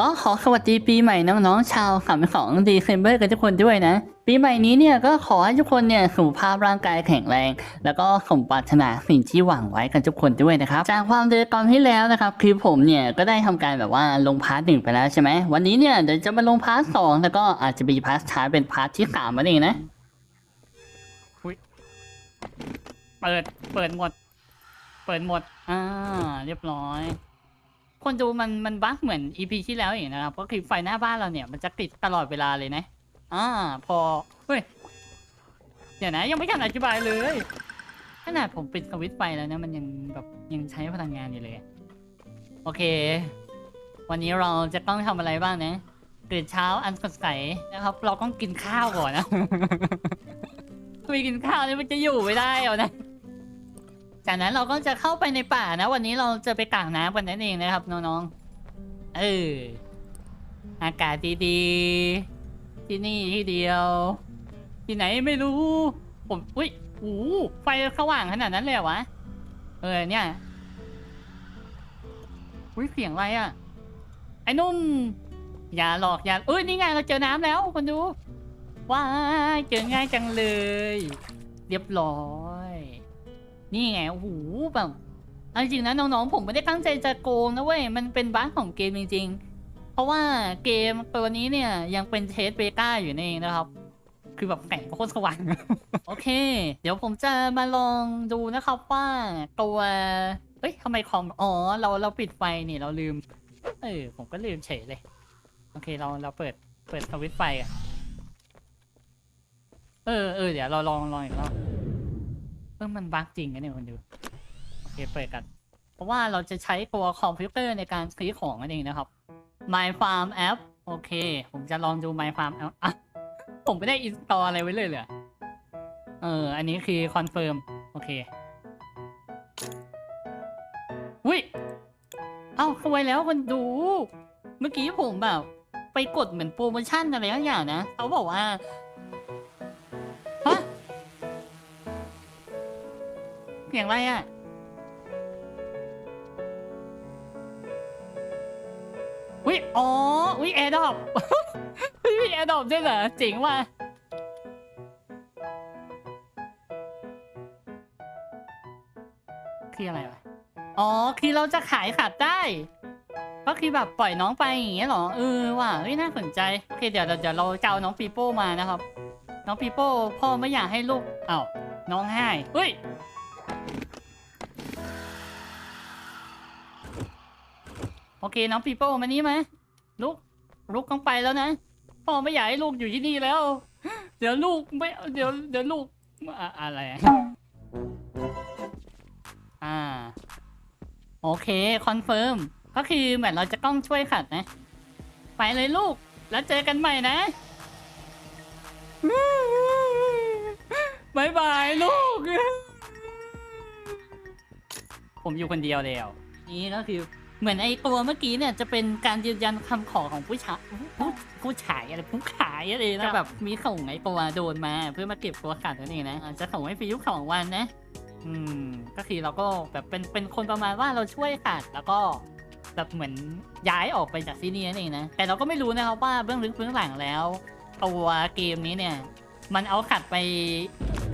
ก็ขอสวัสดีปีใหม่น้องๆ ชาวขำของดีเซมเบอร์กันทุกคนด้วยนะ ปีใหม่นี้เนี่ยก็ขอให้ทุกคนเนี่ยสุขภาพร่างกายแข็งแรง แล้วก็สมปรารถนาสิ่งที่หวังไว้กันทุกคนด้วยนะครับ จากความเดือดตอนที่แล้วนะครับคลิปผมเนี่ยก็ได้ทำการแบบว่าลงพาร์ทหนึ่งไปแล้วใช่ไหมวันนี้เนี่ยเดี๋ยวจะมาลงพาร์ทสองแล้วก็อาจจะมีพาร์ทท้ายเป็นพาร์ทที่สามนั่นเองนะเปิดเปิดหมด เปิดหมดอ่าเรียบร้อย คนดูมันมันบั๊กเหมือนอีพีที่แล้วอย่างนะครับก็คือไฟหน้าบ้านเราเนี่ยมันจะติดตลอดเวลาเลยนะอ่าพอเฮ้ยเดี๋ยวนะยังไม่ทันอธิบายเลยขนาดผมปิดสวิตช์ไฟแล้วนะมันยังแบบยังใช้พลังงานอยู่เลย โอเค วันนี้เราจะต้องทำอะไรบ้างนะตื่นเช้าอันสดใสนะครับ เราต้องกินข้าวก่อนนะไม่กินข้าวนี่มันจะอยู่ไม่ได้เอานะ จากนั้นเราก็จะเข้าไปในป่านะ วันนี้เราจะไปกางน้ำกันนั่นเองนะครับน้องๆ เออ อากาศดีๆ ที่นี่ที่เดียว ที่ไหนไม่รู้ ผมอุ้ยโอ้ไฟสว่างขนาดนั้นเลยเหรอวะ เออเนี่ยอุ้ยเสียงอะไรอะ ไอ้นุ่ม อย่าหลอกอย่าเอ้ยนี่ไงเราเจอน้ำแล้วคนดู ว้ายเจอง่ายจังเลย เรียบร้อย นี่ไงโอ้โหแบบเอาจริงๆนะน้องๆผมไม่ได้ตั้งใจจะโกงนะเว้ยมันเป็นบั๊กของเกมจริง ๆ เพราะว่าเกมตัวนี้เนี่ยยังเป็นเทสเบต้าอยู่นั่นเองนะครับคือแบบแสงโคตรสว่างโอเค เดี๋ยวผมจะมาลองดูนะครับว่าตัวเอ้ยทำไมคอมอ๋อเราเราปิดไฟนี่เราลืม เออผมก็ลืมเฉยเลย โอเคเราเราเปิดเปิดสวิตช์ไฟอะ เออเออเดี๋ยวเราลองลองอีกรอบ เออมันบั๊กจริงนะเนี่ยคนดูโอเคเปิดกัน เพราะว่าเราจะใช้ตัวคอมพิวเตอร์ในการซื้อของนั่นเองนะครับ My Farm App โอเค ผมจะลองดู My Farm App อะผมไม่ได้อินสตอลอะไรไว้เลยเหรอเออ อันนี้คือคอนเฟิร์มโอเควิเอ้าเข้าไว้แล้วคนดู เมื่อกี้ผมแบบ ไปกดเหมือนโปรโมชั่นอะไรบางอย่างนะ เขาบอกว่า สียงอะไรอะวิอ๋อวิแอร์ดอปวิแอร์ดอปด้วยเหรอเจ๋งว่ะคืออะไรวะ อ๋อ คือเราจะขายขัดได้ ก็คือแบบปล่อยน้องไปอย่างเงี้ยหรอ เออว่ะเฮ้ยน่าสนใจ โอเคเดี๋ยวเดี๋ยวเราจะเอาน้องปีโป้มานะครับ น้องปีโป้พ่อไม่อยากให้ลูก เอ้าน้องให้เฮ้ย อเคน้องปีโป้มานี่มลูกลูกต้องไปแล้วนะพ่อไม่อยากให้ลูกอยู่ที่นี่แล้ว เดี๋ยวลูกไม่เดี๋ยวเดี๋ยวลูกอะอะไรอะอ่าโอเคคอนเฟิร์มก็คือเหมือนเราจะต้องช่วยขัดนะ ไปเลยลูก แล้วเจอกันใหม่นะบายบายลูก ผมอยู่คนเดียวแล้ว นี่ก็คือ เหมือนไอ้ตัวเมื่อกี้เนี่ยจะเป็นการยืนยันคำขอของผู้ชายผู้ผู้ชายอะไรผู้ขายอะไรนะแบบมีส่งไอ้ตัวโดนมา เพื่อมาเก็บตัวขาดนั่นเองนะอ่าจะส่งให้ฟรียุคสองวันนะ อืม ก็คือเราก็แบบเป็นเป็นคนประมาณว่าเราช่วยขาดแล้วก็แบบเหมือนย้ายออกไปจากที่นี่นั่นเองนะแต่เราก็ไม่รู้นะครับว่าเบื้องลึกเบื้องหลังแล้วตัวเกมนี้เนี่ย มันเอาขัดไป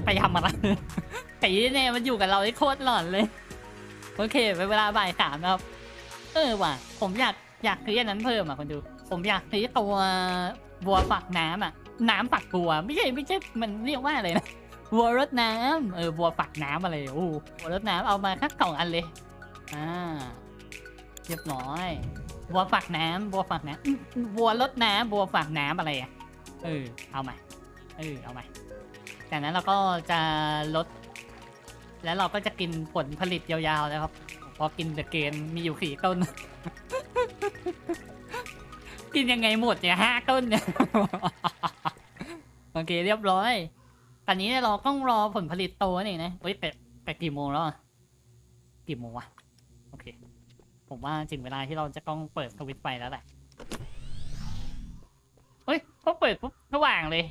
ไปทำอะไรแต่ยี่เนี่ยมันอยู่กับเราได้โคตรหลอนเลย โอเคเป็นเวลาบ่ายสามแล้วครับ เออว่ะ ผมอยากอยากซื้ออันนั้นเพิ่มอะคนดู ผมอยากซื้อตัวบัวฝักน้ำอะ น้ำฝักบัว ไม่ใช่ไม่ใช่มันเรียกว่าอะไรนะบัวรดน้ำเออบัวฝักน้ำอะไรโอ้บัวรดน้ำเอามาคักสองอันเลย อ่าเรียบร้อย บัวฝักน้ำบัวฝักน้ำอื้อบัวรดน้ำบัวฝักน้ำอะไรอะ เออ เอามาเออ เอามาจากนั้นเราก็จะลด แล้วเราก็จะกินผลผลิตยาวๆแล้วครับ พอกินเดอะเกนมีอยู่สี่ต้น กินยังไงหมดเนี่ยห้าต้นเนี่ย โอเคเรียบร้อยตอนนี้เนี่ยเราต้องรอผลผลิตโตนี่นะเฮ้ยแต่แต่กี่โมงแล้วอะกี่โมงวะโอเค ผมว่าถึงเวลาที่เราจะต้องเปิดสวิตช์ไฟแล้วแหละเฮ้ยพอเปิดปุ๊บสว่างเลย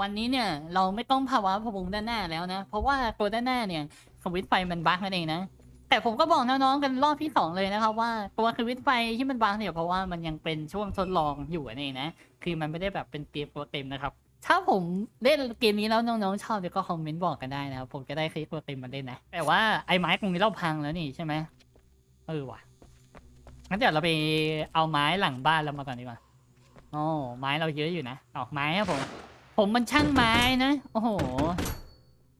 วันนี้เนี่ย เราไม่ต้องภาวะพะวงด้านหน้าแล้วนะ เพราะว่าตัวด้านหน้าเนี่ยสวิตช์ไฟมันบั๊กนั่นเองนะ แต่ผมก็บอกน้องๆกันรอบที่สองเลยนะครับว่าตัวคือวิดไฟที่มันบางเนี่ยเพราะว่ามันยังเป็นช่วงทดลองอยู่นี่นะ คือมันไม่ได้แบบเป็นเตียมตัวเต็มนะครับ ถ้าผมเล่นเกมนี้แล้วน้องๆชอบเดี๋ยวก็คอมเมนต์บอกกันได้นะครับผมจะได้คลิปตัวเต็มมาเล่นนะ แต่ว่าไอ้ไม้ตรงนี้เราพังแล้วนี่ใช่ไหมเออว่ะงั้นเดี๋ยวเราไปเอาไม้หลังบ้านเรามาก่อนดีกว่าโอ้ไม้เราเยอะอยู่นะออกไม้ครับผม ผมมันช่างไม้นะ โอ้โห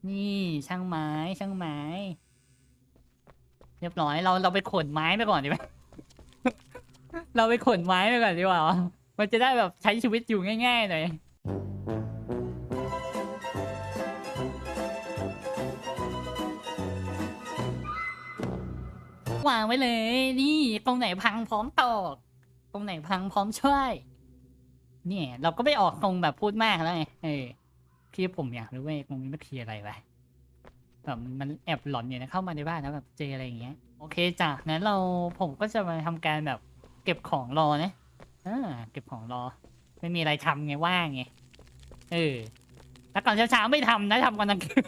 นี่ช่างไม้ช่างไม้ เรียบร้อยเราเราไปขนไม้ไปก่อนดีไหม เราไปขนไม้ไปก่อนดีกว่า มันจะได้แบบใช้ชีวิตอยู่ง่ายๆหน่อยวางไว้เลย นี่ตรงไหนพังพร้อมตอก ตรงไหนพังพร้อมช่วย เนี่ย เราก็ไม่ออกตรงแบบพูดมากแล้วไงเออพี่ผมอยากรู้ว่าตรงนี้มันคืออะไรวะ แบบมันแอบหลอนอยู่นะเข้ามาในบ้านแล้วแบบเจออะไรอย่างเงี้ยโอเคจ้ะนั้นเราผมก็จะมาทำการแบบเก็บของรอนะอ่าเก็บของรอ ไม่มีอะไรทำไงว่างไงเออแล้วก่อนเช้าๆไม่ทำนะทำก่อนกลางคืน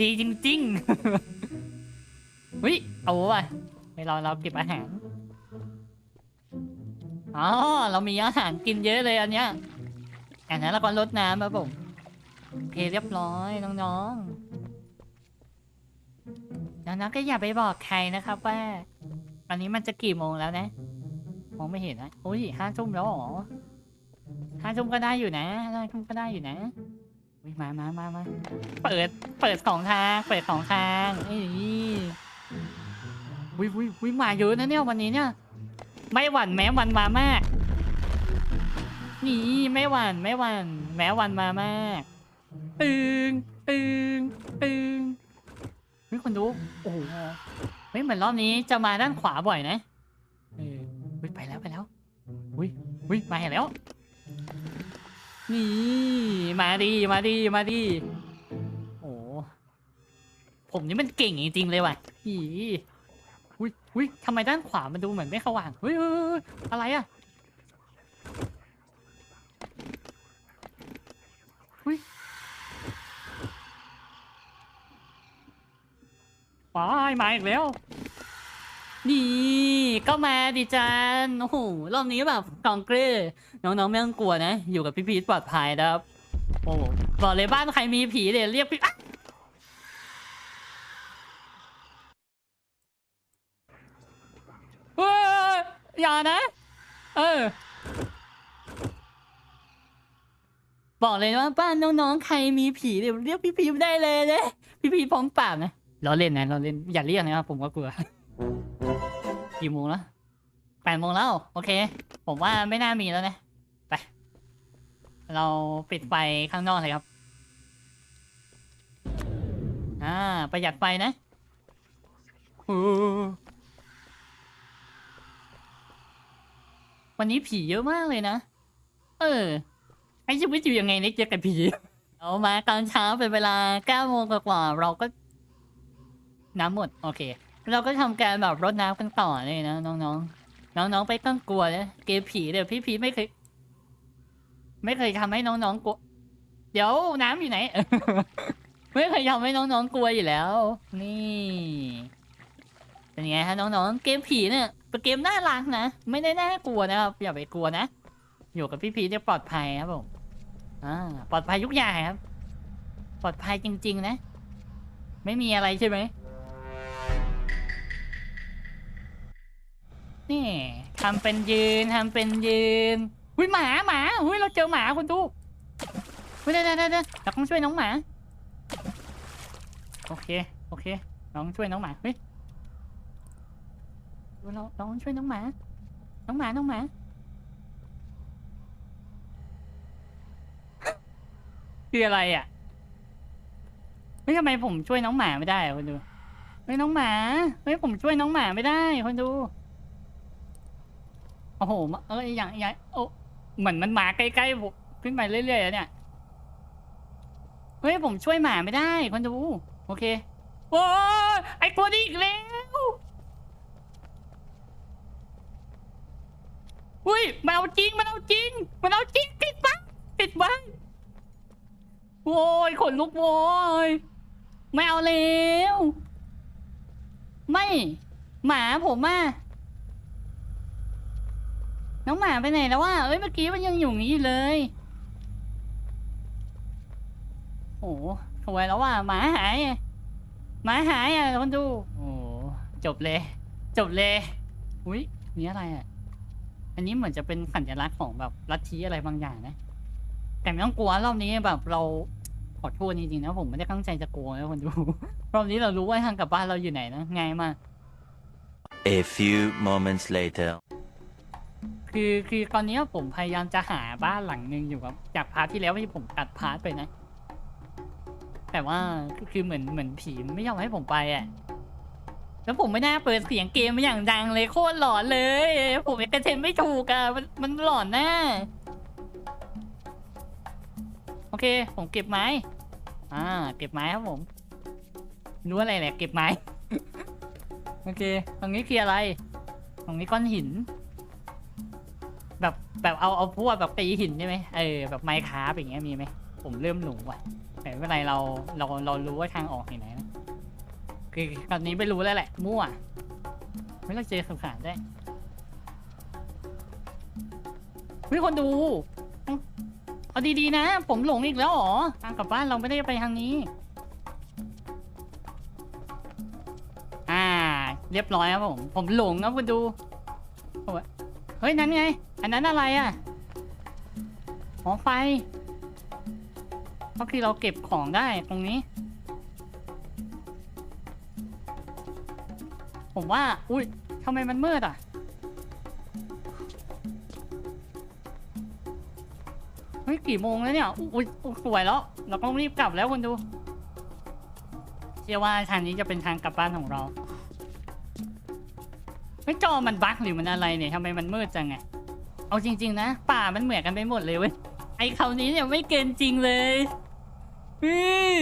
ดีจริงๆวิเอาว่ะไปเราเราเก็บอาหาร อ๋อ เรามีอาหารกินเยอะเลยอันเนี้ยอันนั้นเราก็ลดน้ำครับผม โอเคเรียบร้อยน้องๆ น้องๆก็อย่าไปบอกใครนะครับว่าตอนนี้มันจะกี่โมงแล้วนะมองไม่เห็นนะโอ้ยห้าทุ่มแล้วหรอห้าทุ่มก็ได้อยู่นะห้าทุ่มก็ได้อยู่นะมามามามาเปิด เปิดของทาง เปิดของทางเอ้ยวิวิวิมาเยอะนะเนี่ยวันนี้เนี่ย ไม่หวั่นแม้วันมามาก นี่ไม่หวั่นไม่หวั่นแม้วันมามาก ตึงตึงตึงเฮ้ยคนดูโอ้โหเฮ้ยเหมือนรอบนี้จะมาด้านขวาบ่อยนะเออเฮ้ยไปแล้วไปแล้วอุ้ยอุ้ยมาเห็นแล้ว นี่มาดีมาดีมาดีโอ้ผมนี่มันเก่งจริงๆเลยว่ะอีอุ้ยอุ้ยทำไมด้านขวามันดูเหมือนไม่สว่างเฮ้ยเฮ้ยเฮ้ยอะไรอะอุ้ย ว้ายมาอีกแล้ว นี่ก็มาดิจันโอ้โหรอบนี้แบบกองเกลือน้องๆไม่ต้องกลัวนะ อยู่กับพี่พีทปลอดภัยนะครับ โอ้บอกเลยบ้านใครมีผีเดี๋ยวเรียกพี่อะเฮ้ยอย่านะ เออ บอกเลยว่าบ้านน้องๆใครมีผีเดี๋ยวเรียกพี่พีทได้เลยนะพี่พีทพร้อมปราบนะ เราเล่นนะเราเล่นอย่าเรียกนะครับผมก็กลัวกี่โมงแล้วแปดโมงแล้ว โอเค ผมว่าไม่น่ามีแล้วนะไปเราปิดไฟข้างนอกเลยครับ อ่า ประหยัดไฟนะอู้วันนี้ผีเยอะมากเลยนะ เออไอชีวิตอยู่ยังไงเนี่ยเจอกับผี เอามาตอนเช้าเป็นเวลาเก้าโมงกว่าๆเราก็ น้ำหมด โอเค เราก็ทำการแบบรดน้ำกันต่อเลยนะน้องๆ น้องๆไปต้องกลัวนะเกมผีเดี๋ยวพี่พีไม่เคย ไม่เคยทำให้น้องๆกลัว เดี๋ยวน้ำอยู่ไหน ไม่เคยทำให้น้องๆกลัวอยู่แล้ว นี่เป็นไงฮะน้องๆ เกมผีเนี่ยเป็นเกมน่ารักนะ ไม่ได้น่ากลัวนะครับอย่าไปกลัวนะ อยู่กับพี่พีจะปลอดภัยครับผมอ่าปลอดภัยทุกอย่างครับ ปลอดภัยจริง ๆ นะ ไม่มีอะไรใช่ไหม นี่ทำเป็นยืนทำเป็นยืนอุ้ยหมาหมาอุ้ยเราเจอหมาคุณดูอุ้ยเดี๋ยวเดี๋ยวเดี๋ยวเราต้องช่วยน้องหมา โอเคโอเคน้องช่วยน้องหมาเฮ้ยเราเราต้องช่วยน้องหมา น้องหมาน้องหมาคืออะไรอะเฮ้ยทำไมผมช่วยน้องหมาไม่ได้คุณดูเฮ้ยน้องหมาเฮ้ยผมช่วยน้องหมาไม่ได้คุณดู โอ้โห เอ้ยอย่างอย่างโอ้เหมือนมันมาใกล้ๆผมขึ้นไปเรื่อยๆแล้วเนี่ย เฮ้ย ผมช่วยหมาไม่ได้คนดู โอเค โอ้ยไอ้ตัวนี้อีกแล้ว อุ้ย มันเอาจริง มันเอาจริง มันเอาจริงติดบ้างติดบ้างโว้ยขนลุกโว้ยไม่เอาแล้ว ไม่ หมาผมอะ น้องหมาไปไหนแล้ววะเอ้ยเมื่อกี้มันยังอยู่อย่างนี้อยู่เลย โอ้โหสวยแล้วว่ะหมาหายอะหมาหายอะคนดู โอ้โหจบเลย จบเลย อุ้ยนี่อะไรอะ อันนี้เหมือนจะเป็นสัญลักษณ์ของแบบลัทธิอะไรบางอย่างนะ แต่ไม่ต้องกลัวรอบนี้แบบเราขอโทษจริงๆนะผมไม่ได้ตั้งใจจะกลัวนะคนดู รอบนี้เรารู้ว่าทางกลับบ้านเราอยู่ไหนนะง่ายมาก A few moments later. คือคือตอนนี้ผมพยายามจะหาบ้านหลังหนึ่งอยู่ครับจากพาร์ทที่แล้วที่ผมตัดพาร์ทไปนะ แต่ว่าคือคือเหมือนเหมือนผีไม่ยอมให้ผมไปอะแล้วผมไม่น่าเปิดเสียงเกมมาอย่างดังเลยโคตรหลอนเลย ผมเอ็กเทนไม่ถูกอะมันมันหลอนแน่โอเค ผมเก็บไม้ อ่า เก็บไม้ครับผมรู้อะไรแหละเก็บไม้ โอเค ตรงนี้คืออะไร ตรงนี้ก้อนหิน แบบแบบเอาเอาพวกแบบตีหินใช่ไหมเออแบบไมค์คราฟอย่างเงี้ยมีไหมผมเริ่มหลงว่ะแต่ไม่เป็นไรเราเราเรารู้ว่าทางออกอยู่ไหนนะคือตอนนี้ไม่รู้แล้วแหละ มั่ว ไม่ต้องเจอข่าวสารได้เฮ้ยคนดูเอาดีๆนะ ผมหลงอีกแล้วเหรอทางกลับบ้านเราไม่ได้ไปทางนี้ อ่า เรียบร้อยครับผม ผมหลงครับคุณดูโอ้ย เฮ้ย นั้นไง อันนั้นอะไรอะหอไฟก็คือเราเก็บของได้ตรงนี้ ผมว่า อุ้ยทำไมมันมืดอะ เฮ้ย กี่โมงแล้วเนี่ย อุ้ยอุ๊ยสวยแล้ว เราต้องรีบกลับแล้วคนดู เชื่อว่าทางนี้จะเป็นทางกลับบ้านของเรา ไม่จอมันบั๊กหรือมันอะไรเนี่ยทำไมมันมืดจังไงเอาจริง ๆ นะ ป่ามันเหมือนกันไปหมดเลยเว้ยไอ้คำนี้เนี่ยไม่เกินจริงเลยอือ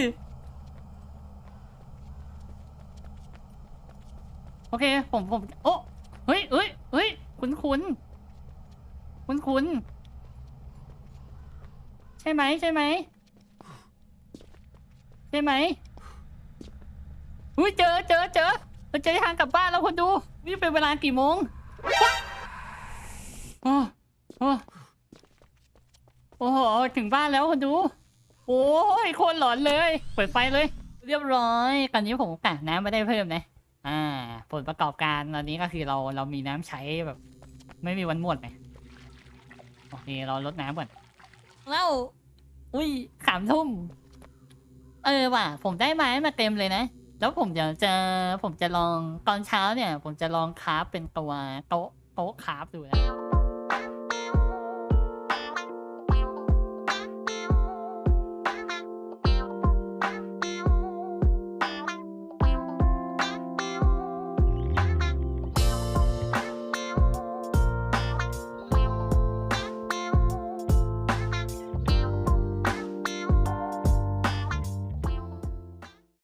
โอเค ผมผมโอ้เฮ้ยเฮ้ยเฮ้ยคุ้นคุ้นคุ้นคุ้นใช่ไหมใช่ไหมใช่ไหมอุ้ยเจอเจอเจอ เราจะเจอทางกลับบ้านแล้วคนดู นี่เป็นเวลากี่โมงโอ้โอ้โอ้โหถึงบ้านแล้วคนดู โอ้ยโคนหลอนเลย เปิดไฟเลย เรียบร้อยตอนนี้ผมกะน้ำไม่ได้เพิ่มนะอ่า ผลประกอบการตอนนี้ก็คือเราเรามีน้ำใช้แบบ ไม่มีวันหมดไงโอเคเราลดน้ำก่อนแล้วอุ้ยสามทุ่ม เออว่ะ ผมได้ไม้มาเต็มเลยนะ แล้วผมเดี๋ยวจะผมจะลองตอนเช้าเนี่ย ผมจะลองคราฟเป็นตัวโต๊ะโต๊ะคราฟดูนะ